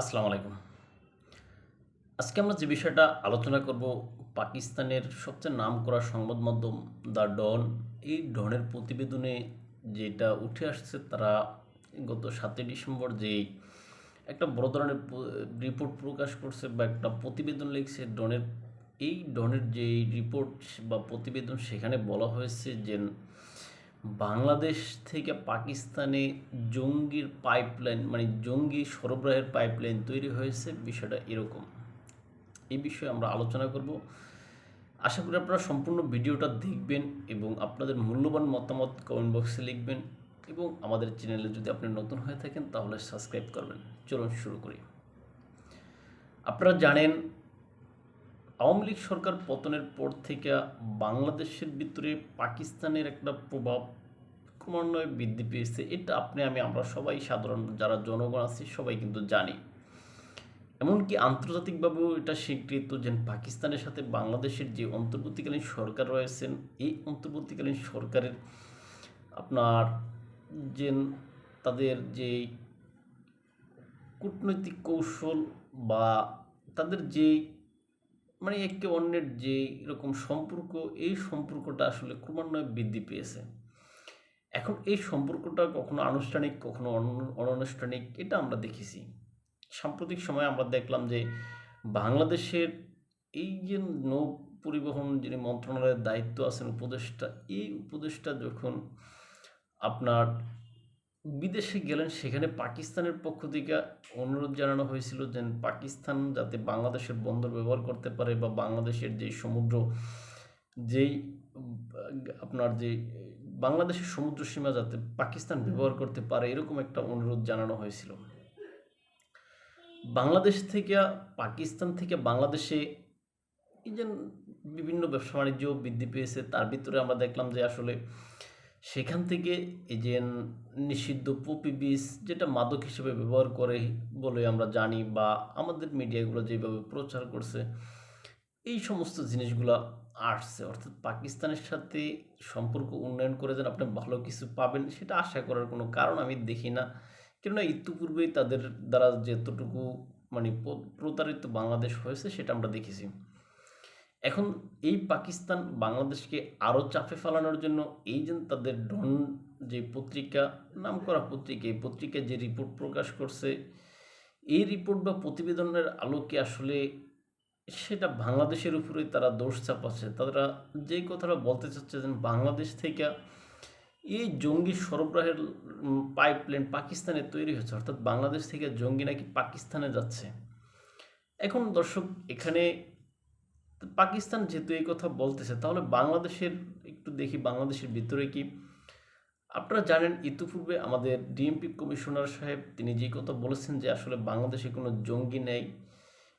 আসসালামু আলাইকুম। আজকে আমরা যে বিষয়টা আলোচনা করব, পাকিস্তানের সবচেয়ে নামকরা সংবাদ মাধ্যম দ্য ডন, এই ডনের প্রতিবেদনে যেটা উঠে আসছে তারা গত সাতই ডিসেম্বর যে একটা বড় ধরনের রিপোর্ট প্রকাশ করছে বা একটা প্রতিবেদন লিখছে ডনের, এই ডনের যে রিপোর্ট বা প্রতিবেদন সেখানে বলা হয়েছে যে বাংলাদেশ থেকে পাকিস্তানে জঙ্গির পাইপলাইন মানে জঙ্গি সরবরাহের পাইপলাইন তৈরি হয়েছে, বিষয়টা এরকম। এই বিষয়ে আমরা আলোচনা করব। আশা করি আপনারা সম্পূর্ণ ভিডিওটা দেখবেন এবং আপনাদের মূল্যবান মতামত কমেন্ট বক্সে লিখবেন এবং আমাদের চ্যানেলে যদি আপনি নতুন হয়ে থাকেন তাহলে সাবস্ক্রাইব করবেন। চলুন শুরু করি। আপনারা জানেন আওয়ামী লীগ সরকার পতনের পর থেকে বাংলাদেশের ভিতরে পাকিস্তানের একটা প্রভাব ক্রমান্বয়ে বৃদ্ধি পেয়েছে। এটা আপনি, আমি, আমরা সবাই সাধারণ যারা জনগণ আছি সবাই কিন্তু জানি। এমনকি আন্তর্জাতিকভাবেও এটা স্বীকৃত যে পাকিস্তানের সাথে বাংলাদেশের যে অন্তর্বর্তীকালীন সরকার রয়েছেন, এই অন্তর্বর্তীকালীন সরকারের আপনার যে তাদের যে কূটনৈতিক কৌশল বা তাদের যে মানে একে অন্যের যে এরকম সম্পর্ক, এই সম্পর্কটা আসলে ক্রমান্বয়ে বৃদ্ধি পেয়েছে। এখন এই সম্পর্কটা কখনো আনুষ্ঠানিক, কখনো অনানুষ্ঠানিক, এটা আমরা দেখেছি। সাম্প্রতিক সময়ে আমরা দেখলাম যে বাংলাদেশের এই যে নৌ পরিবহন যিনি মন্ত্রণালয়ের দায়িত্ব আছেন উপদেষ্টা, এই উপদেষ্টা যখন আপনার বিদেশে গেলেন, সেখানে পাকিস্তানের পক্ষ থেকে অনুরোধ জানানো হয়েছিল যে পাকিস্তান যাতে বাংলাদেশের বন্দর ব্যবহার করতে পারে বা বাংলাদেশের যে সমুদ্র, যেই, আপনার যে, বাংলাদেশের সমুদ্র সীমা যাতে পাকিস্তান ব্যবহার করতে পারে, এরকম একটা অনুরোধ জানানো হয়েছিল। বাংলাদেশ থেকে, পাকিস্তান থেকে বাংলাদেশে এই যে বিভিন্ন ব্যবসা বাণিজ্য বৃদ্ধি পেয়েছে, তার ভিতরে আমরা দেখলাম যে আসলে সেখান থেকে এই যে নিষিদ্ধ পপি বীজ যেটা মাদক হিসেবে ব্যবহার করে বলে আমরা জানি বা আমাদের মিডিয়াগুলো যেভাবে প্রচার করছে, এই সমস্ত জিনিসগুলো আসছে। অর্থাৎ পাকিস্তানের সাথে সম্পর্ক উন্নয়ন করে যেন আপনি ভালো কিছু পাবেন, সেটা আশা করার কোনো কারণ আমি দেখি না। কেননা ইতিপূর্বেই তাদের দ্বারা যতটুকু মানে প্রতারিত বাংলাদেশ হয়েছে, সেটা আমরা দেখেছি। এখন এই পাকিস্তান বাংলাদেশকে আরও চাপে ফেলানোর জন্য এই যে তাদের ডন যে পত্রিকা নাম করা পত্রিকা, এই পত্রিকায় যে রিপোর্ট প্রকাশ করছে, এই রিপোর্ট বা প্রতিবেদনের আলোকে আসলে সেটা বাংলাদেশের উপরেই তারা দোষ চাপাচ্ছে। তারা যেই কথাটা বলতে চাচ্ছে যে বাংলাদেশ থেকে এই জঙ্গি সরবরাহের পাইপলাইন পাকিস্তানে তৈরি হচ্ছে অর্থাৎ বাংলাদেশ থেকে জঙ্গি নাকি পাকিস্তানে যাচ্ছে। এখন দর্শক, এখানে পাকিস্তান যেহেতু এই কথা বলতেছে, তাহলে বাংলাদেশের একটু দেখি, বাংলাদেশের ভিতরে কি? আপনারা জানেন, ইতিপূর্বে আমাদের ডিএমপি কমিশনার সাহেব তিনি যে কথা বলেছেন যে আসলে বাংলাদেশে কোনো জঙ্গি নেই,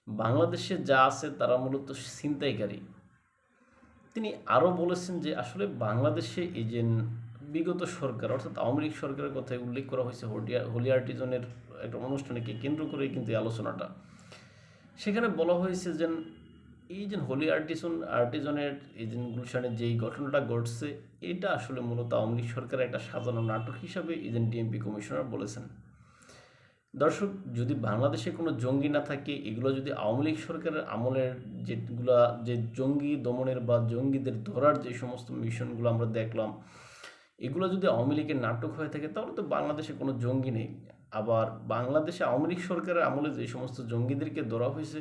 বাংলাদেশে যা আছে তারা মূলত ছিনতাইকারী। তিনি আরও বলেছেন যে আসলে বাংলাদেশে এই যে বিগত সরকার, অর্থাৎ আওয়ামী লীগ সরকারের কথায় উল্লেখ করা হয়েছে হোলি আর্টিজনের একটা অনুষ্ঠানকে কেন্দ্র করে কিন্তু এই আলোচনাটা। সেখানে বলা হয়েছে যে এই যে হোলি আর্টিসন, আর্টিজনের এই যে গুলশানের যেই ঘটনাটা ঘটছে, এটা আসলে মূলত আওয়ামী লীগ সরকারের একটা সাজানো নাটক হিসাবে যে ডিএমপি কমিশনার বলেছেন। দর্শক, যদি বাংলাদেশে কোনো জঙ্গি না থাকে, এগুলো যদি আওয়ামী লীগ সরকারের আমলের যেগুলা, যে জঙ্গি দমনের বা জঙ্গিদের ধরার যে সমস্ত মিশনগুলো আমরা দেখলাম, এগুলো যদি আওয়ামী লীগের নাটক হয়ে থাকে, তাহলে তো বাংলাদেশে কোনো জঙ্গি নেই। আবার বাংলাদেশে আওয়ামী লীগ সরকারের আমলে যে সমস্ত জঙ্গিদেরকে ধরা হয়েছে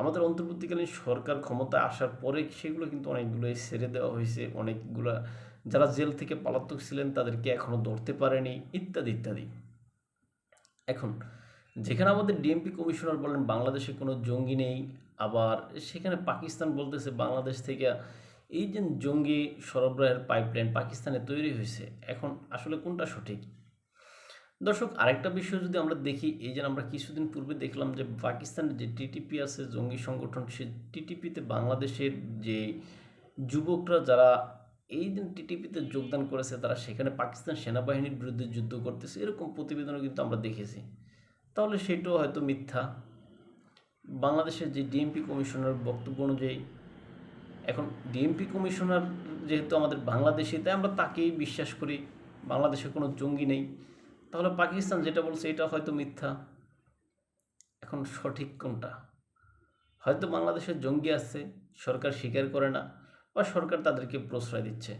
আমাদের অন্তর্বর্তীকালীন সরকার ক্ষমতায় আসার পরে সেগুলো কিন্তু অনেকগুলোই সেরে দেওয়া হয়েছে। অনেকগুলো যারা জেল থেকে পালাতক ছিলেন তাদেরকে এখনও ধরতে পারেনি, ইত্যাদি ইত্যাদি। এখন, যেখানে আমাদের ডিএমপি কমিশনার বলেন, বাংলাদেশে কোনো জঙ্গি নেই। আবার সেখানে পাকিস্তান বলতেছে, বাংলাদেশ থেকে এই যে জঙ্গি সরবরাহের পাইপলাইন পাকিস্তানে তৈরি হয়েছে। এখন আসলে কোনটা সঠিক? দর্শক, আরেকটা বিষয় যদি আমরা দেখি, এই যে আমরা কিছুদিন পূর্বে দেখলাম যে পাকিস্তানের যে টিটিপি আছে, জঙ্গি সংগঠন, সে টিটিপিতে বাংলাদেশের যে যুবকরা যারা এই দিন টিটিপিতে যোগদান করেছে, তারা সেখানে পাকিস্তান সেনাবাহিনীর বিরুদ্ধে যুদ্ধ করতেছে, এরকম প্রতিবেদনও কিন্তু আমরা দেখেছি। তাহলে সেটাও হয়তো মিথ্যা। বাংলাদেশের যে ডিএমপি কমিশনার বক্তব্য অনুযায়ী, এখন ডিএমপি কমিশনার যেহেতু আমাদের বাংলাদেশি, তাই আমরা তাকেই বিশ্বাস করি, বাংলাদেশে কোনো জঙ্গি নেই। তাহলে পাকিস্তান যেটা বলছে, এটা হয়তো মিথ্যা। এখন সঠিক কোনটা? হয়তো বাংলাদেশের জঙ্গি আছে, সরকার স্বীকার করে না, বা সরকার তাদেরকে প্রশ্রয় দিচ্ছে।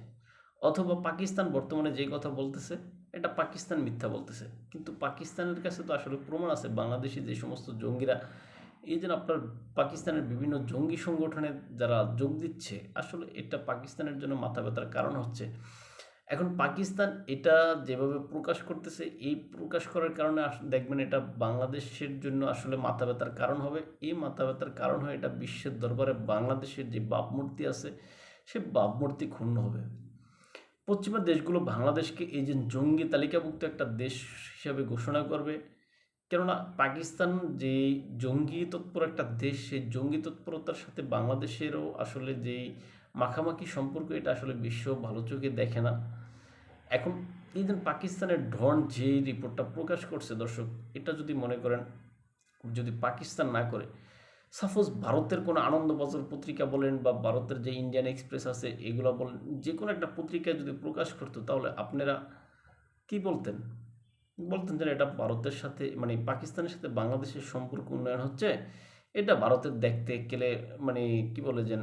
অথবা পাকিস্তান বর্তমানে যেই কথা বলতেছে, এটা পাকিস্তান মিথ্যা বলতেছে। কিন্তু পাকিস্তানের কাছে তো আসলে প্রমাণ আছে, বাংলাদেশি যে সমস্ত জঙ্গিরা, এই যে আপনার পাকিস্তানের বিভিন্ন জঙ্গি সংগঠনে যারা যোগ দিচ্ছে, আসলে এটা পাকিস্তানের জন্য মাথা ব্যথার কারণ হচ্ছে এখন পাকিস্তান এটা যেভাবে প্রকাশ করতেছে, এই প্রকাশ করার কারণে দেখবেন এটা বাংলাদেশের জন্য আসলে মাথা ব্যথার কারণ হবে। এই মাথা ব্যথার কারণ হয় এটা বিশ্বের দরবারে বাংলাদেশের যে বাপমূর্তি আছে, সে বাপমূর্তি ক্ষুণ্ণ হবে। পশ্চিমা দেশগুলো বাংলাদেশকে এই যে জঙ্গি তালিকাভুক্ত একটা দেশ হিসাবে ঘোষণা করবে, কেননা পাকিস্তান যে জঙ্গি তৎপর একটা দেশ সেই জঙ্গি তৎপরতার সাথে বাংলাদেশেরও আসলে যেই মাখামাখি সম্পর্ক, এটা আসলে বিশ্ব ভালো চোখে দেখে না। এখন যে পাকিস্তানের ডন যে রিপোর্টটা প্রকাশ করছে, দর্শক, এটা যদি মনে করেন, যদি পাকিস্তান না করে সাপোজ ভারতের কোনো আনন্দবাজার পত্রিকা বলেন বা ভারতের যে ইন্ডিয়ান এক্সপ্রেস আছে, এগুলো বলেন যে কোনো একটা পত্রিকায় যদি প্রকাশ করতো, তাহলে আপনারা কি বলতেন? বলতেন যে এটা ভারতের সাথে মানে পাকিস্তানের সাথে বাংলাদেশের সম্পর্ক উন্নয়ন হচ্ছে, এটা ভারতের দেখতে গেলে মানে কি বলে যে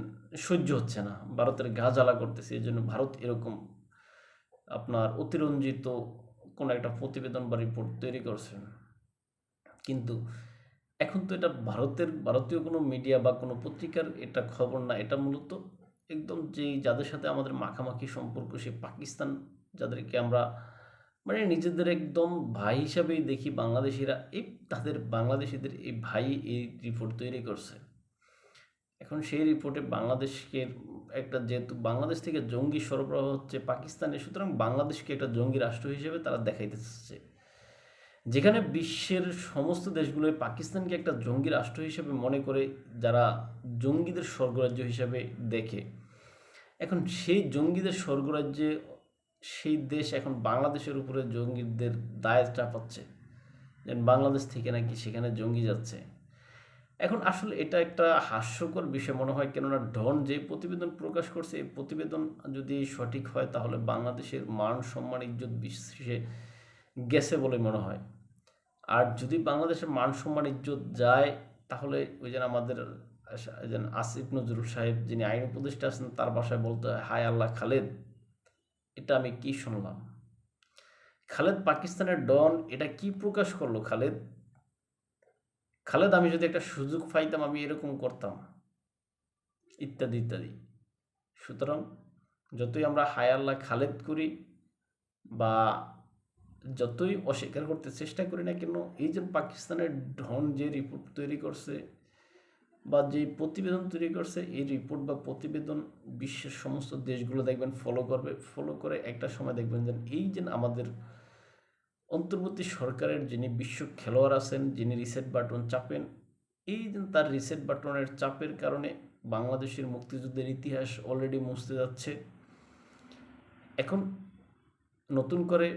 সহ্য হচ্ছে না। ভারতের গা জ্বালা করতেছে এই জন্য ভারত এরকম আপনার অতিরঞ্জিত কোনো একটা প্রতিবেদন বা রিপোর্ট তৈরি করছেন। কিন্তু এখন তো এটা ভারতের, ভারতীয় কোনো মিডিয়া বা কোনো পত্রিকার এটা খবর না, এটা মূলত একদম যেই যাদের সাথে আমাদের মাখামাখি সম্পর্ক সে পাকিস্তান যাদেরকে আমরা মানে নিজেদের একদম ভাই হিসাবেই দেখি, বাংলাদেশিরা এই তাদের, বাংলাদেশিদের এই ভাই এই রিপোর্ট তৈরি করছে। এখন সেই রিপোর্টে বাংলাদেশকে একটা যেহেতু বাংলাদেশ থেকে জঙ্গি সরবরাহ হচ্ছে পাকিস্তানে, সুতরাং বাংলাদেশকে একটা জঙ্গি রাষ্ট্র হিসেবে তারা দেখাইতে চাচ্ছে। যেখানে বিশ্বের সমস্ত দেশগুলোয় পাকিস্তানকে একটা জঙ্গি রাষ্ট্র হিসেবে মনে করে যারা জঙ্গিদের স্বর্গরাজ্য হিসেবে দেখে। এখন সেই জঙ্গিদের স্বর্গরাজ্যে সেই দেশ এখন বাংলাদেশের উপরে জঙ্গিদের দায় চাপাচ্ছে বাংলাদেশ থেকে নাকি সেখানে জঙ্গি যাচ্ছে। এখন আসলে এটা একটা হাস্যকর বিষয় মনে হয়, কেননা ডন যে প্রতিবেদন প্রকাশ করছে, এই প্রতিবেদন যদি সঠিক হয় তাহলে বাংলাদেশের মান, সম্মান, ইজ্জত বিশ্বে গেছে বলে মনে হয়। আর যদি বাংলাদেশের মান, সম্মান, ইজ্জত যায়, তাহলে ওই যেন আমাদের যেন আসিফ নজরুল সাহেব যিনি আইন উপদেষ্টা আছেন, তার বাসায় বলতে হয়, হায় আল্লাহ খালেদ, এটা আমি কি শুনলাম? খালেদ, পাকিস্তানের ডন, এটা কি প্রকাশ করল খালেদ? খালেদ, আমি যদি একটা সুযোগ পাইতাম, আমি এরকম করতাম। ইত্যাদি ইত্যাদি। সুতরাং যতই আমরা হায় আল্লাহ খালেদ করি বা যতই অস্বীকার করতে চেষ্টা করি না কেন, এই যে পাকিস্তানের ডন যে রিপোর্ট তৈরি করছে বা যে প্রতিবেদন তৈরি করছে, এই রিপোর্ট বা প্রতিবেদন বিশ্বের সমস্ত দেশগুলো দেখবেন ফলো করবে। ফলো করে একটা সময় দেখবেন যে, এই যে আমাদের অন্তর্বর্তী সরকারের যিনি বিশ্ব খেলোয়াড় আছেন, যিনি রিসেট বাটন চাপেন, এই তার রিসেট বাটনের চাপের কারণে বাংলাদেশের মুক্তিযুদ্ধের ইতিহাস অলরেডি মুছতে যাচ্ছে। এখন নতুন করে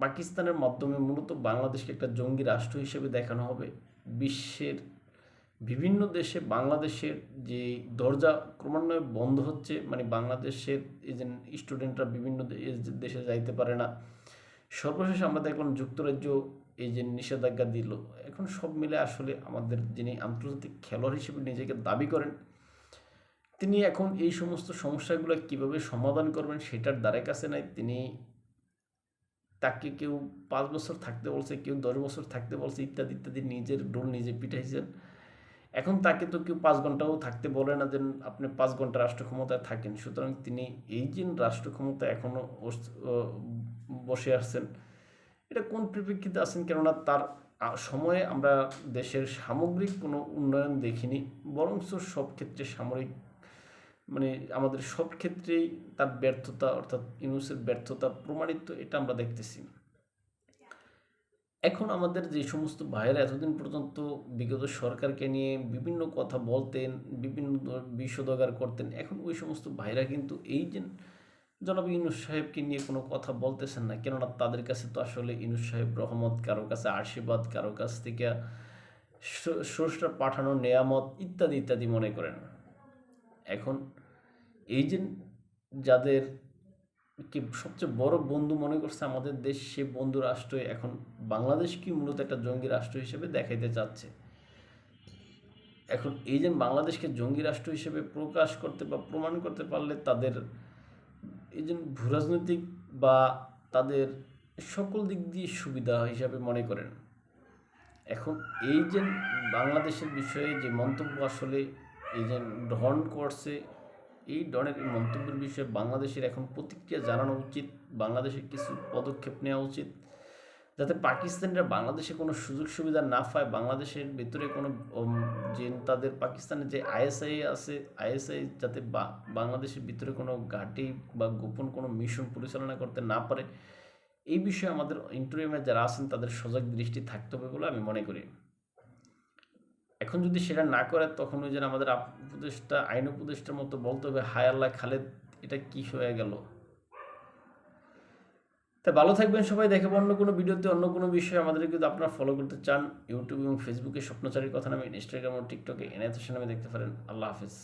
পাকিস্তানের মাধ্যমে মূলত বাংলাদেশকে একটা জঙ্গি রাষ্ট্র হিসেবে দেখানো হবে। বিশ্বের বিভিন্ন দেশে বাংলাদেশের যে দরজা ক্রমান্বয়ে বন্ধ হচ্ছে মানে বাংলাদেশের এই যে স্টুডেন্টরা বিভিন্ন দেশে যাইতে পারে না। সর্বশেষ আমরা দেখলাম যুক্তরাজ্য এই যে নিষেধাজ্ঞা দিল, এখন সব মিলে আসলে আমাদের যিনি আন্তর্জাতিক খেলোয়াড় হিসেবে নিজেকে দাবি করেন, তিনি এখন এই সমস্ত সমস্যাগুলো কীভাবে সমাধান করবেন সেটার দ্বারে কাছে নাই, তিনি তাকে কেউ পাঁচ বছর থাকতে বলছে, কেউ দশ বছর থাকতে বলছে, ইত্যাদি ইত্যাদি, নিজের ডোল নিজে পিঠাইছেন এখন তাকে তো কেউ পাঁচ ঘন্টাও থাকতে বলে না যে আপনি পাঁচ ঘণ্টা রাষ্ট্র ক্ষমতায় থাকেন, সুতরাং তিনি এই যে রাষ্ট্র ক্ষমতা এখনও বসে আসছেন এটা কোন পরিপ্রেক্ষিতে আছেন? কেননা তার সময়ে আমরা দেশের সামগ্রিক কোনো উন্নয়ন দেখিনি, বরঞ্চ সব ক্ষেত্রে সামরিক মানে আমাদের সব ক্ষেত্রেই তার ব্যর্থতা, অর্থাৎ ইউনুসের ব্যর্থতা প্রমাণিত, এটা আমরা দেখতেছি। এখন আমাদের যে সমস্ত ভাইয়েরা এতদিন পর্যন্ত বিগত সরকারকে নিয়ে বিভিন্ন কথা বলতেন, বিভিন্ন বিষোদগার করতেন, এখন ওই সমস্ত ভাইরা কিন্তু এই যে জনাব ইনুস সাহেবকে নিয়ে কোনো কথা বলতেছেন না, কেননা তাদের কাছে তো আসলে ইনুস সাহেব রহমত, কারও কাছে আশীর্বাদ, কারও কাছ থেকে স্রষ্টার পাঠানো নেয়ামত ইত্যাদি ইত্যাদি মনে করেন। এখন এই যে যাদের কি সবচেয়ে বড় বন্ধু মনে করছে আমাদের দেশ, সে বন্ধু রাষ্ট্র এখন বাংলাদেশকে মূলত একটা জঙ্গি রাষ্ট্র হিসেবে দেখাইতে চাচ্ছে? এখন এই যে বাংলাদেশকে জঙ্গি রাষ্ট্র হিসেবে প্রকাশ করতে বা প্রমাণ করতে পারলে তাদের এই যে ভূরাজনৈতিক বা তাদের সকল দিক দিয়ে সুবিধা হিসাবে মনে করেন। এখন এই যে বাংলাদেশের বিষয়ে যে মন্তব্য আসলে, এই যে ডন করছে, এই ডনের মন্তব্যের বিষয়ে বাংলাদেশের এখন প্রতিক্রিয়া জানানো উচিত, বাংলাদেশের কিছু পদক্ষেপ নেওয়া উচিত। যাতে পাকিস্তানিরা বাংলাদেশে কোনো সুযোগ সুবিধা না পায়, বাংলাদেশের ভিতরে কোনো যে তাদের পাকিস্তানের যে আইএসআই আছে, আইএসআই যাতে বাংলাদেশের ভিতরে কোনো ঘাঁটি বা গোপন কোনো মিশন পরিচালনা করতে না পারে, এই বিষয়ে আমাদের ইন্টারিয়ামে যারা আছেন তাদের সজাগ দৃষ্টি থাকতে হবে বলে আমি মনে করি। এখন যদি সেটা না করে, তখন ওই যেন আমাদের উপদেষ্টা, আইন উপদেষ্টার মতো বলতে হবে, হায় আল্লাহ খালেদ, এটা কি হয়ে গেল? তা ভালো থাকবেন সবাই, দেখে অন্য কোনো ভিডিওতে, অন্য কোনো বিষয়ে আমাদেরকে যদি আপনারা ফলো করতে চান ইউটিউব এবং ফেসবুকে স্বপ্নচারীর কথা নামে ইনস্টাগ্রাম ও টিকটকে এনায়তের নামে দেখতে পারেন। আল্লাহ হাফিজ।